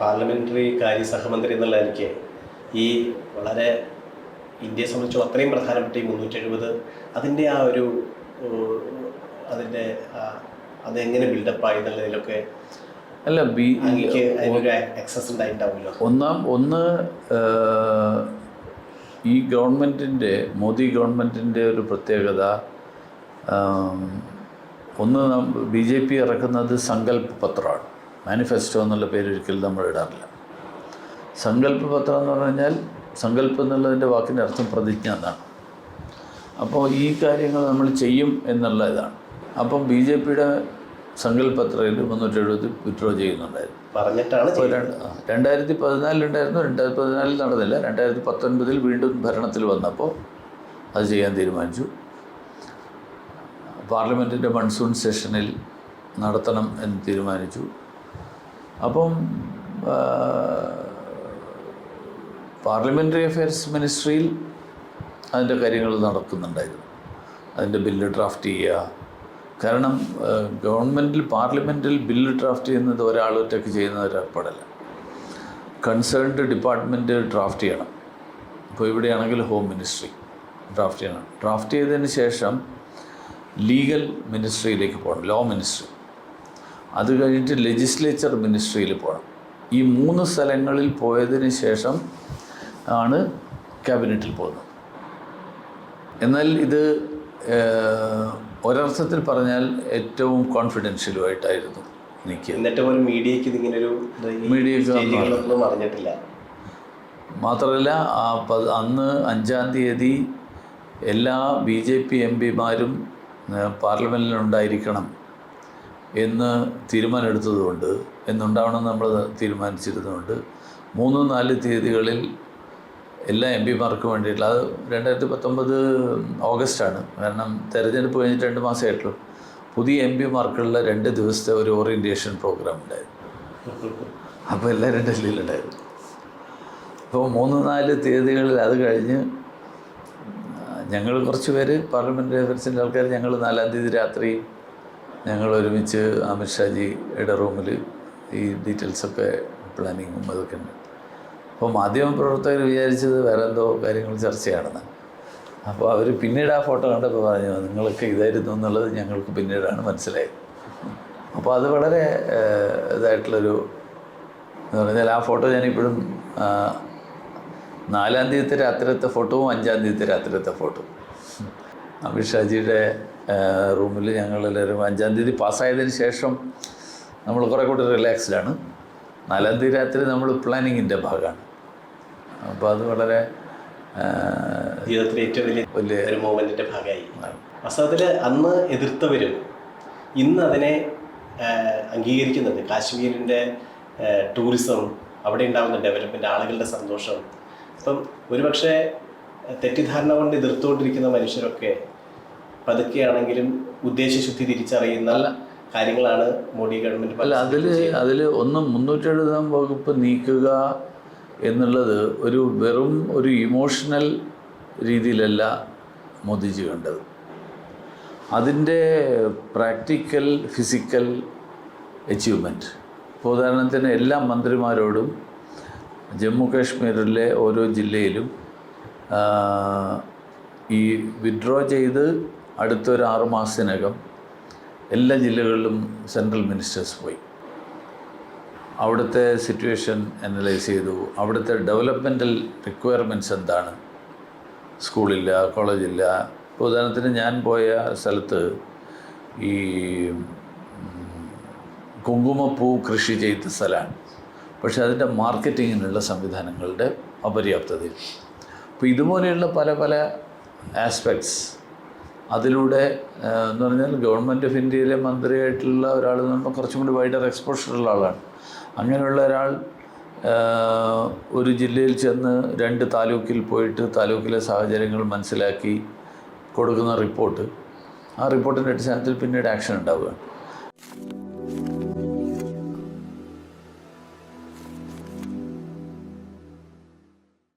Parliamentary കാര്യ സഹമന്ത്രി എന്നുള്ള എനിക്ക് ഈ വളരെ ഇന്ത്യയെ സംബന്ധിച്ച് അത്രയും പ്രധാനപ്പെട്ട ഈ മുന്നൂറ്റി എഴുപത് അതിന്റെ ആ ഒരു അതിന്റെ അതെങ്ങനെ ബിൽഡപ്പായി എന്നുള്ളതിലൊക്കെ അല്ല ബി എനിക്ക് അതിനൊരു ആക്സസ് ഉണ്ടായിട്ടുണ്ടാവുമല്ലോ. ഒന്നാം ഒന്ന് ഈ ഗവൺമെന്റിന്റെ മോദി ഗവൺമെന്റിന്റെ ഒരു പ്രത്യേകത ഒന്ന് ബി ജെ പി ഇറക്കുന്നത് സങ്കല്പ പത്രമാണ്. മാനിഫെസ്റ്റോ എന്നുള്ള പേര് ഒരിക്കലും നമ്മൾ ഇടാറില്ല. സങ്കല്പ പത്രം എന്ന് പറഞ്ഞു കഴിഞ്ഞാൽ സങ്കല്പം എന്നുള്ളതിന്റെ വാക്കിന്റെ അർത്ഥം പ്രതിജ്ഞ എന്നാണ്. അപ്പോൾ ഈ കാര്യങ്ങൾ നമ്മൾ ചെയ്യും എന്നുള്ള ഇതാണ്. അപ്പം ബി ജെ പിയുടെ സങ്കല്പത്രയിൽ മുന്നൂറ്റി എഴുപത് വിഡ്രോ ചെയ്യുന്നുണ്ടായിരുന്നു. പറഞ്ഞിട്ടാണ് രണ്ടായിരത്തി പതിനാലിലുണ്ടായിരുന്നു രണ്ടായിരത്തി പതിനാലിൽ നടന്നില്ല. രണ്ടായിരത്തി പത്തൊൻപതിൽ വീണ്ടും ഭരണത്തിൽ വന്നപ്പോൾ അത് ചെയ്യാൻ തീരുമാനിച്ചു. പാർലമെന്റിന്റെ മൺസൂൺ സെഷനിൽ നടത്തണം എന്ന് തീരുമാനിച്ചു. അപ്പം പാർലമെന്ററി അഫയേഴ്സ് മിനിസ്ട്രിയിൽ അതിന്റെ കാര്യങ്ങൾ നടക്കുന്നുണ്ടായിരുന്നു. അതിന്റെ ബില്ല് ഡ്രാഫ്റ്റ് ചെയ്യുക. കാരണം ഗവൺമെന്റിൽ പാർലമെന്റിൽ ബില്ല് ഡ്രാഫ്റ്റ് ചെയ്യുന്നത് ഒരാൾ ഒറ്റയ്ക്ക് ചെയ്യുന്ന ഒരു ഏർപ്പാടല്ല. കൺസേൺഡ് ഡിപ്പാർട്ട്മെന്റ് ഡ്രാഫ്റ്റ് ചെയ്യണം. ഇപ്പോൾ ഇവിടെയാണെങ്കിൽ ഹോം മിനിസ്ട്രി ഡ്രാഫ്റ്റ് ചെയ്യണം. ഡ്രാഫ്റ്റ് ചെയ്തതിന് ശേഷം ലീഗൽ മിനിസ്ട്രിയിലേക്ക് പോകണം. Law ministry. അത് കഴിഞ്ഞിട്ട് ലെജിസ്ലേച്ചർ മിനിസ്ട്രിയിൽ പോകണം ഈ മൂന്ന് സ്ഥലങ്ങളിൽ പോയതിന് ശേഷം ആണ് ക്യാബിനറ്റിൽ പോകുന്നത്. എന്നാൽ ഇത് ഒരർത്ഥത്തിൽ പറഞ്ഞാൽ ഏറ്റവും കോൺഫിഡൻഷ്യലുമായിട്ടായിരുന്നു എനിക്ക്. എന്നിട്ട് പോലും മീഡിയക്ക് ഇതിങ്ങനെ ഒരു മീഡിയക്ക് അറിഞ്ഞിട്ടില്ല. മാത്രമല്ല ആ അന്ന് അഞ്ചാം തീയതി എല്ലാ ബി ജെ പി എം പിമാരും പാർലമെന്റിലുണ്ടായിരിക്കണം എന്ന് തീരുമാനമെടുത്തതുകൊണ്ട് എന്നുണ്ടാവണം നമ്മൾ തീരുമാനിച്ചിരുന്നതുകൊണ്ട് മൂന്ന് നാല് തീയതികളിൽ എല്ലാ എം പിമാർക്കും വേണ്ടിയിട്ടുള്ള അത് രണ്ടായിരത്തി പത്തൊമ്പത് ഓഗസ്റ്റാണ്. കാരണം തെരഞ്ഞെടുപ്പ് കഴിഞ്ഞിട്ട് രണ്ട് മാസമായിട്ടുള്ളൂ. പുതിയ എം പിമാർക്കുള്ള രണ്ട് ദിവസത്തെ ഒരു ഓറിയന്റേഷൻ പ്രോഗ്രാം ഉണ്ടായിരുന്നു. അപ്പോൾ എല്ലാവരും ഡൽഹിയിലുണ്ടായിരുന്നു. അപ്പോൾ മൂന്ന് നാല് തീയതികളിൽ അത് കഴിഞ്ഞ് ഞങ്ങൾ കുറച്ച് പേര് പാർലമെന്റ് അഫയർസിന്റെ ആൾക്കാർ ഞങ്ങൾ നാലാം തീയതി രാത്രി ഞങ്ങൾ ഒരുമിച്ച് അമിത്ഷാജിയുടെ റൂമിൽ ഈ ഡീറ്റെയിൽസൊക്കെ പ്ലാനിങ്ങും അതൊക്കെ ഉണ്ട്. അപ്പോൾ മാധ്യമപ്രവർത്തകർ വിചാരിച്ചത് വേറെ എന്തോ കാര്യങ്ങൾ ചർച്ചയാണെന്ന്. അപ്പോൾ അവർ പിന്നീട് ആ ഫോട്ടോ കണ്ടപ്പോൾ പറഞ്ഞു നിങ്ങളൊക്കെ ഇതായിരുന്നു എന്നുള്ളത് ഞങ്ങൾക്ക് പിന്നീടാണ് മനസ്സിലായത്. അപ്പോൾ അത് വളരെ ഇതായിട്ടുള്ളൊരു എന്ന് പറഞ്ഞാൽ ആ ഫോട്ടോ ഞാനിപ്പോഴും നാലാം തീയതി രാത്രിയത്തെ ഫോട്ടോവും അഞ്ചാം തീയതി രാത്രിയത്തെ ഫോട്ടോ. അമിത്ഷാജിയുടെ റൂമിൽ ഞങ്ങൾ ഞങ്ങളെല്ലാവരും അഞ്ചാം തീയതി പാസ്സായതിന് ശേഷം നമ്മൾ കുറേ കൂടി റിലാക്സ്ഡാണ് നാലാം തീയതി രാത്രി നമ്മൾ പ്ലാനിങ്ങിന്റെ ഭാഗമാണ്. അപ്പോൾ അത് വളരെ ജീവിതത്തിലെ ഏറ്റവും വലിയ വലിയ ഒരു മൂവ്മെന്റിന്റെ ഭാഗമായി. വാസ്തവത്തിൽ അന്ന് എതിർത്തവരും ഇന്ന് അതിനെ അംഗീകരിക്കുന്നുണ്ട്. കാശ്മീരിന്റെ ടൂറിസം അവിടെ ഉണ്ടാകുന്ന ഡെവലപ്മെന്റ് ആളുകളുടെ സന്തോഷം. അപ്പം ഒരുപക്ഷെ തെറ്റിദ്ധാരണ കൊണ്ട് എതിർത്തുകൊണ്ടിരിക്കുന്ന മനുഷ്യരൊക്കെ പതുക്കെയാണെങ്കിലും ഉദ്ദേശശുദ്ധി തിരിച്ചറിയുന്ന കാര്യങ്ങളാണ് മോഡി ഗവൺമെന്റ് അല്ല അതിൽ അതിൽ ഒന്ന് മുന്നൂറ്റെഴുപതാം വകുപ്പ് നീക്കുക എന്നുള്ളത് ഒരു വെറും ഒരു ഇമോഷണൽ രീതിയിലല്ല മോദിജി കണ്ടത്. അതിന്റെ പ്രാക്ടിക്കൽ ഫിസിക്കൽ അച്ചീവ്മെന്റ് ഇപ്പോൾ ഉദാഹരണത്തിന് എല്ലാ മന്ത്രിമാരോടും ജമ്മു കാശ്മീരിലെ ഓരോ ജില്ലയിലും ഈ വിഡ്രോ ചെയ്ത് അടുത്തൊരു ആറ് മാസത്തിനകം എല്ലാ ജില്ലകളിലും സെൻട്രൽ മിനിസ്റ്റേഴ്സ് പോയി. അവിടുത്തെ സിറ്റുവേഷൻ അനലൈസ് ചെയ്തു. അവിടുത്തെ ഡെവലപ്മെന്റൽ റിക്വയർമെന്റ്സ് എന്താണ്? സ്കൂളില്ല കോളേജില്ല. ഇപ്പോൾ ഉദാഹരണത്തിന് ഞാൻ പോയ സ്ഥലത്ത് ഈ കുങ്കുമപ്പൂ കൃഷി ചെയ്ത സ്ഥലമാണ്. പക്ഷേ അതിന്റെ മാർക്കറ്റിങ്ങിനുള്ള സംവിധാനങ്ങളുടെ അപര്യാപ്തതയും അപ്പോൾ ഇതുപോലെയുള്ള പല പല ആസ്പെക്ട്സ് അതിലൂടെ എന്ന് പറഞ്ഞാൽ ഗവൺമെന്റ് ഓഫ് ഇന്ത്യയിലെ മന്ത്രിയായിട്ടുള്ള ഒരാൾ പറയുമ്പോൾ കുറച്ചും കൂടി വൈഡർ എക്സ്പോഷറുള്ള ആളാണ്. അങ്ങനെയുള്ള ഒരാൾ ഒരു ജില്ലയിൽ ചെന്ന് രണ്ട് താലൂക്കിൽ പോയിട്ട് താലൂക്കിലെ സാഹചര്യങ്ങൾ മനസ്സിലാക്കി കൊടുക്കുന്ന റിപ്പോർട്ട്. ആ റിപ്പോർട്ടിന്റെ അടിസ്ഥാനത്തിൽ പിന്നീട് ആക്ഷൻ ഉണ്ടാവുകയാണ്.